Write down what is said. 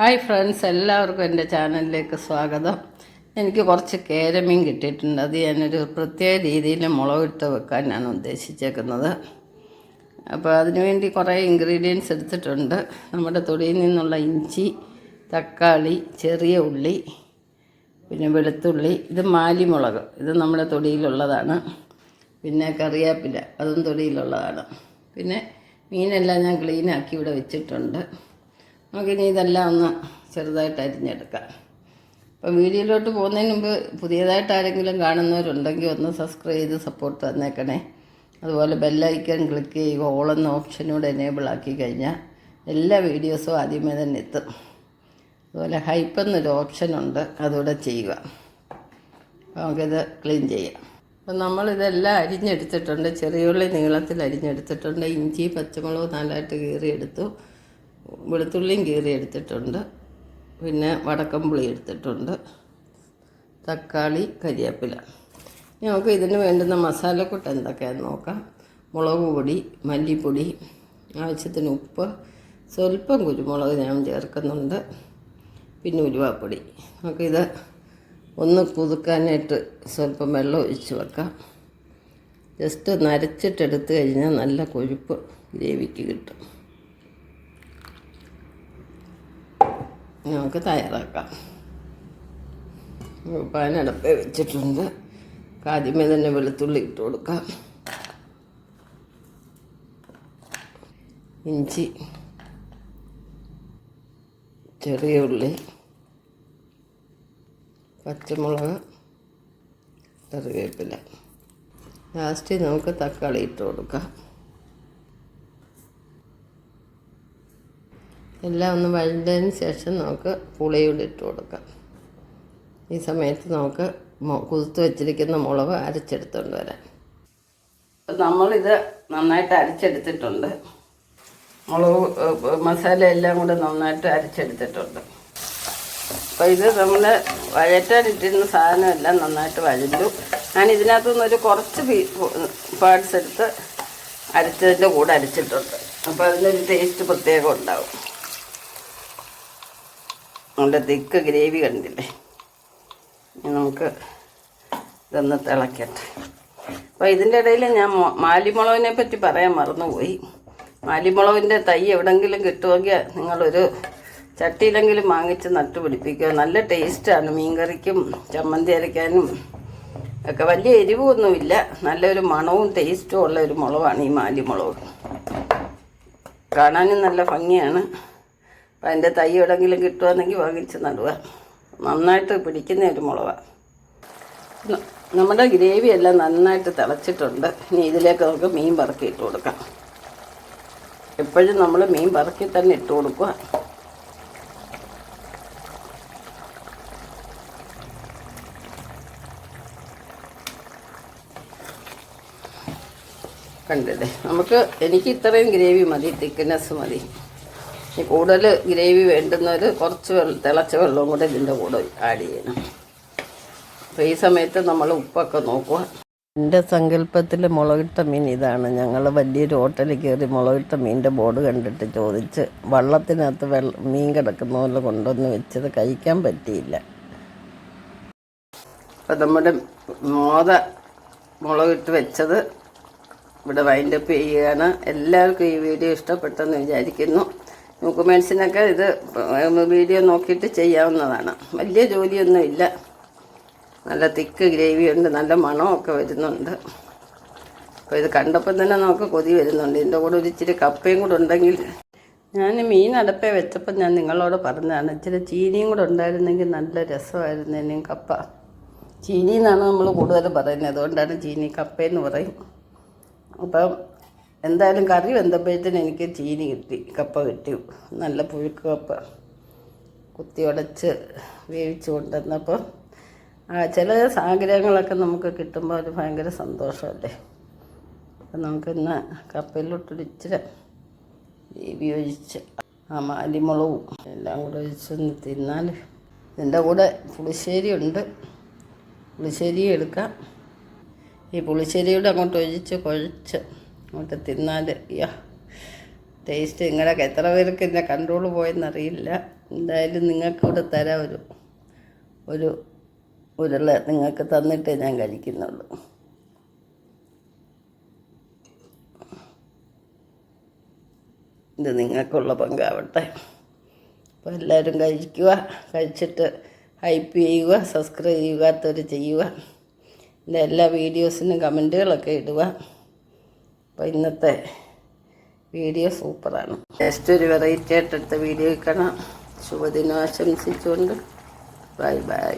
Hi friends എല്ലാവർക്കും എന്റെ ചാനലിലേക്ക് സ്വാഗതം. എനിക്ക് കുറച്ച് കേരമീൻ കിട്ടിയിട്ടുണ്ട്. അത് ഞാനൊരു പ്രത്യേക രീതിയിൽ മുളകിട്ട് വെക്കാനാണ് ഉദ്ദേശിച്ചേക്കുന്നത്. അപ്പോൾ അതിനുവേണ്ടി കുറേ ഇൻഗ്രീഡിയൻസ് എടുത്തിട്ടുണ്ട്. നമ്മുടെ തൊടിയിൽ നിന്നുള്ള ഇഞ്ചി തക്കാളി ചെറിയ ഉള്ളി പിന്നെ വെളുത്തുള്ളി. ഇത് മാലിമുളക്. ഇത് നമ്മുടെ തൊടിയിലുള്ളതാണ്. പിന്നെ കറിവേപ്പില. അതും തൊടിയിലുള്ളതാണ്. പിന്നെ മീനെല്ലാം ഞാൻ ക്ലീനാക്കി ഇവിടെ വെച്ചിട്ടുണ്ട്. നമുക്കിനി ഇതെല്ലാം ഒന്ന് ചെറുതായിട്ട് അരിഞ്ഞെടുക്കാം. അപ്പം വീഡിയോയിലോട്ട് പോകുന്നതിന് മുമ്പ് പുതിയതായിട്ട് ആരെങ്കിലും കാണുന്നവരുണ്ടെങ്കിൽ ഒന്ന് സബ്സ്ക്രൈബ് ചെയ്ത് സപ്പോർട്ട് തന്നേക്കണേ. അതുപോലെ ബെല്ലൈക്കൺ ക്ലിക്ക് ചെയ്യുക ഓളെന്ന ഓപ്ഷനോട് എനേബിൾ ആക്കി കഴിഞ്ഞാൽ എല്ലാ വീഡിയോസും ആദ്യമേ തന്നെ എത്തും. അതുപോലെ ഹൈപ്പ് എന്നൊരു ഓപ്ഷനുണ്ട് അതുകൂടെ ചെയ്യുക. നമുക്കിത് ക്ലീൻ ചെയ്യാം. അപ്പം നമ്മളിതെല്ലാം അരിഞ്ഞെടുത്തിട്ടുണ്ട് ചെറിയുള്ളി നീളത്തിൽ അരിഞ്ഞെടുത്തിട്ടുണ്ട് ഇഞ്ചി പച്ചമുളക് നാലായിട്ട് കീറിയെടുത്തു. വെളുത്തുള്ളിയും കീറി എടുത്തിട്ടുണ്ട്. പിന്നെ വടക്കമ്പുളി എടുത്തിട്ടുണ്ട്. തക്കാളി കരിവേപ്പില ഇനി നമുക്ക് ഇതിന് വേണ്ടുന്ന മസാലക്കൂട്ട് എന്തൊക്കെയാണെന്ന് നോക്കാം. മുളക് പൊടി മല്ലിപ്പൊടി ആവശ്യത്തിന് ഉപ്പ് സ്വല്പം കുരുമുളക് ഞാൻ ചേർക്കുന്നുണ്ട്. പിന്നെ ഉരുവാപ്പൊടി ഇത് ഒന്ന് പുതുക്കാനായിട്ട് സ്വല്പം വെള്ളം ഒഴിച്ച് വെക്കാം. ജസ്റ്റ് നരച്ചിട്ടെടുത്ത് കഴിഞ്ഞാൽ നല്ല കൊഴുപ്പ് ഗ്രേവിക്ക് കിട്ടും. നമുക്ക് തയ്യാറാക്കാം. പാനടപ്പ് വെച്ചിട്ടുണ്ട്. ആദ്യമേ തന്നെ വെളുത്തുള്ളി ഇട്ട് കൊടുക്കാം. ഇഞ്ചി. ചെറിയ ഉള്ളി. പച്ചമുളക്. കറിവേപ്പില. ലാസ്റ്റ് നമുക്ക് തക്കാളി ഇട്ട് കൊടുക്കാം. എല്ലാം ഒന്ന് വഴണ്ടതിന് ശേഷം നമുക്ക് പുളിയൂടെ ഇട്ട് കൊടുക്കാം. ഈ സമയത്ത് നമുക്ക് കുതിർത്ത് വെച്ചിരിക്കുന്ന മുളക് അരച്ചെടുത്തുകൊണ്ട് വരാം. നമ്മളിത് നന്നായിട്ട് അരച്ചെടുത്തിട്ടുണ്ട്. മുളക് മസാല എല്ലാം കൂടെ നന്നായിട്ട് അരച്ചെടുത്തിട്ടുണ്ട്. അപ്പോൾ ഇത് നമ്മൾ വഴറ്റാനിട്ടിരുന്ന സാധനമെല്ലാം നന്നായിട്ട് വഴഞ്ഞു. ഞാൻ ഇതിനകത്തുനിന്ന് ഒരു കുറച്ച് പീ പാർട്സ് എടുത്ത് അരച്ചതിന്റെ കൂടെ അരച്ചിട്ടുണ്ട്. അപ്പോൾ അതിനൊരു ടേസ്റ്റ് പ്രത്യേകം ഉണ്ടാവും. നമ്മുടെ തിക്ക് ഗ്രേവി കണ്ടില്ലേ? നമുക്ക് ഇതൊന്ന് തിളക്കട്ടെ. അപ്പോൾ ഇതിന്റെ ഇടയിൽ ഞാൻ മാലിമുളകിനെ പറ്റി പറയാൻ മറന്നുപോയി. മാലിമുളകിന്റെ തൈ എവിടെങ്കിലും കിട്ടുമെങ്കിൽ നിങ്ങളൊരു ചട്ടിയിലെങ്കിലും വാങ്ങിച്ച് നട്ടുപിടിപ്പിക്കുക നല്ല ടേസ്റ്റാണ്. മീൻകറിക്കും ചമ്മന്തി അരയ്ക്കാനും ഒക്കെ വലിയ എരിവൊന്നുമില്ല. നല്ലൊരു മണവും ടേസ്റ്റും ഉള്ള ഒരു മുളകാണ് ഈ മാലിമുളക്. കാണാനും നല്ല ഭംഗിയാണ്. അപ്പം അതിന്റെ തൈ എവിടെങ്കിലും കിട്ടുവാണെങ്കിൽ വാങ്ങിച്ച് നടുക നന്നായിട്ട് പിടിക്കുന്ന ഒരു മുളകാണ് നമ്മുടെ ഗ്രേവി എല്ലാം നന്നായിട്ട് തിളച്ചിട്ടുണ്ട്. ഇനി ഇതിലേക്ക് നമുക്ക് മീൻ പറക്കി ഇട്ട് കൊടുക്കാം. എപ്പോഴും നമ്മൾ മീൻ പറക്കി തന്നെ ഇട്ട് കൊടുക്കുക കണ്ടില്ലേ? നമുക്ക് എനിക്ക് ഇത്രയും ഗ്രേവി മതി തിക്നെസ് മതി. ഇനി കൂടുതൽ ഗ്രേവി വേണ്ടുന്നവർ കുറച്ച് വെള്ളം തിളച്ച വെള്ളവും കൂടെ ഇതിന്റെ കൂടെ ആഡ് ചെയ്യണം. അപ്പോൾ ഈ സമയത്ത് നമ്മൾ ഉപ്പൊക്കെ നോക്കുക. എന്റെ സങ്കല്പത്തിൽ മുളകിട്ട മീൻ ഇതാണ്. ഞങ്ങൾ വലിയൊരു ഹോട്ടലിൽ കയറി മുളകിട്ട മീനിന്റെ ബോർഡ് കണ്ടിട്ട് ചോദിച്ച് വള്ളത്തിനകത്ത് വെള്ള മീൻ കിടക്കുന്ന പോലെ കൊണ്ടുവന്ന് വെച്ചത് കഴിക്കാൻ പറ്റിയില്ല. അപ്പം നമ്മുടെ മോത മുളകിട്ട് വെച്ചത് ഇവിടെ വൈൻഡപ്പ് ചെയ്യുകയാണ്. എല്ലാവർക്കും ഈ വീഡിയോ ഇഷ്ടപ്പെട്ടെന്ന് വിചാരിക്കുന്നു. ഡോക്യുമെൻസിനൊക്കെ ഇത് വീഡിയോ നോക്കിയിട്ട് ചെയ്യാവുന്നതാണ്. വലിയ ജോലിയൊന്നും ഇല്ല. നല്ല തിക്ക് ഗ്രേവി ഉണ്ട് നല്ല മണമൊക്കെ വരുന്നുണ്ട്. അപ്പോൾ ഇത് കണ്ടപ്പോൾ തന്നെ നമുക്ക് കൊതി വരുന്നുണ്ട്. ഇതിന്റെ കൂടെ ഒരു ഇച്ചിരി കപ്പയും കൂടെ ഉണ്ടെങ്കിൽ ഞാൻ മീൻ അടപ്പേ വെച്ചപ്പോൾ ഞാൻ നിങ്ങളോട് പറഞ്ഞതാണ് ഇച്ചിരി ചീനിയും കൂടെ ഉണ്ടായിരുന്നെങ്കിൽ നല്ല രസമായിരുന്നേനും കപ്പ. ചീനി എന്നാണ് നമ്മൾ കൂടുതൽ പറയുന്നത്. അതുകൊണ്ടാണ് ചീനി കപ്പയെന്ന് പറയും. അപ്പം എന്തായാലും കറി വെന്തപ്പോഴത്തേന് എനിക്ക് ചീനി കിട്ടി കപ്പ കിട്ടി. നല്ല പുഴുക്ക് കപ്പ. കുത്തി ഉടച്ച് വേവിച്ച് കൊണ്ടുവന്നപ്പോൾ ആ ചില ആഗ്രഹങ്ങളൊക്കെ നമുക്ക് കിട്ടുമ്പോൾ ഒരു ഭയങ്കര സന്തോഷമല്ലേ? അപ്പം നമുക്കിന്ന് കപ്പയിലോട്ടൊരിച്ചിരി വേവി ഒഴിച്ച് ആ മാലിമുളകും എല്ലാം കൂടെ ഒഴിച്ചൊന്ന് തിന്നാൽ ഇതിന്റെ കൂടെ പുളിശ്ശേരി ഉണ്ട്. പുളിശ്ശേരി എടുക്കാം. ഈ പുളിശ്ശേരിയുടെ അങ്ങോട്ട് ഒഴിച്ച് കുഴച്ച് അങ്ങോട്ട് തിന്നാൽ യാ ടേസ്റ്റ് നിങ്ങളൊക്കെ എത്ര പേർക്ക് എന്നെ കൺട്രോൾ പോയെന്നറിയില്ല. എന്തായാലും നിങ്ങൾക്കിവിടെ തരാം ഒരു ഒരു ഉരുള നിങ്ങൾക്ക് തന്നിട്ടേ ഞാൻ കഴിക്കുന്നുള്ളൂ. ഇത് നിങ്ങൾക്കുള്ള പങ്കാവട്ടെ. അപ്പോൾ എല്ലാവരും കഴിക്കുക കഴിച്ചിട്ട് ഹൈപ്പ് ചെയ്യുക സബ്സ്ക്രൈബ് ചെയ്യാത്തവർ ചെയ്യുക. എന്റെ എല്ലാ വീഡിയോസിനും കമന്റുകളൊക്കെ ഇടുക. അപ്പോൾ ഇന്നത്തെ വീഡിയോ സൂപ്പറാണ്. ജസ്റ്റ് ഒരു വെറൈറ്റി ആയിട്ടെടുത്ത വീഡിയോ കാണാം ശുഭദിനം ആശംസിച്ചുകൊണ്ട്. Bye bye.